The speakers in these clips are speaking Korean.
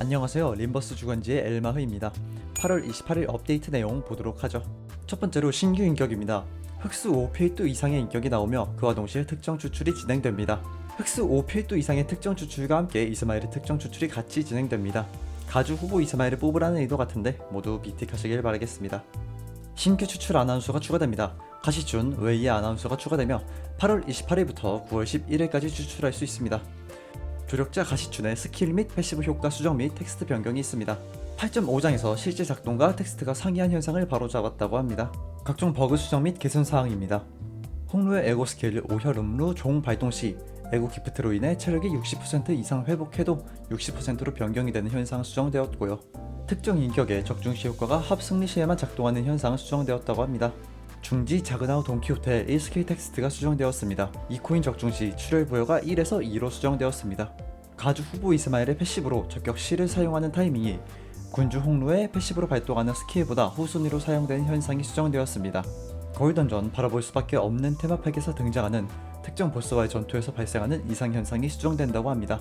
안녕하세요. 림버스 주간지의 엘마흐입니다. 8월 28일 업데이트 내용 보도록 하죠. 첫 번째로 신규 인격입니다. 흑수 5필도 이상의 인격이 나오며 그와 동시에 특정 추출이 진행됩니다. 흑수 5필도 이상의 특정 추출과 함께 이스마일의 특정 추출이 같이 진행됩니다. 가주 후보 이스마일을 뽑으라는 의도 같은데 모두 비틱하시길 바라겠습니다. 신규 추출 아나운서가 추가됩니다. 가시준 웨이 아나운서가 추가되며 8월 28일부터 9월 11일까지 추출할 수 있습니다. 조력자 가시춘의 스킬 및 패시브 효과 수정 및 텍스트 변경이 있습니다. 8.5장에서 실제 작동과 텍스트가 상이한 현상을 바로잡았다고 합니다. 각종 버그 수정 및 개선 사항입니다. 홍루의 에고 스킬 오혈음루 종 발동 시 에고 기프트로 인해 체력이 60% 이상 회복해도 60%로 변경이 되는 현상 수정되었고요. 특정 인격의 적중시 효과가 합 승리 시에만 작동하는 현상 수정되었다고 합니다. 중지 자그나우 돈키호테 1스킬 텍스트가 수정되었습니다. 이 코인 적중 시 출혈 부여가 1에서 2로 수정되었습니다. 가주 후보 이스마일의 패시브로 적격 시를 사용하는 타이밍이 군주 홍루의 패시브로 발동하는 스킬보다 후순위로 사용되는 현상이 수정되었습니다. 거울 던전 바라볼 수밖에 없는 테마팩에서 등장하는 특정 보스와의 전투에서 발생하는 이상 현상이 수정된다고 합니다.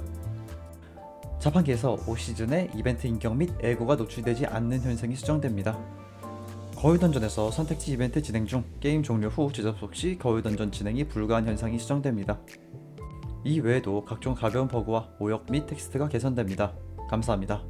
자판기에서 5시즌의 이벤트 인격 및 에고가 노출되지 않는 현상이 수정됩니다. 거울 던전에서 선택지 이벤트 진행 중 게임 종료 후 재접속 시 거울 던전 진행이 불가한 현상이 수정됩니다. 이 외에도 각종 가벼운 버그와 오역 및 텍스트가 개선됩니다. 감사합니다.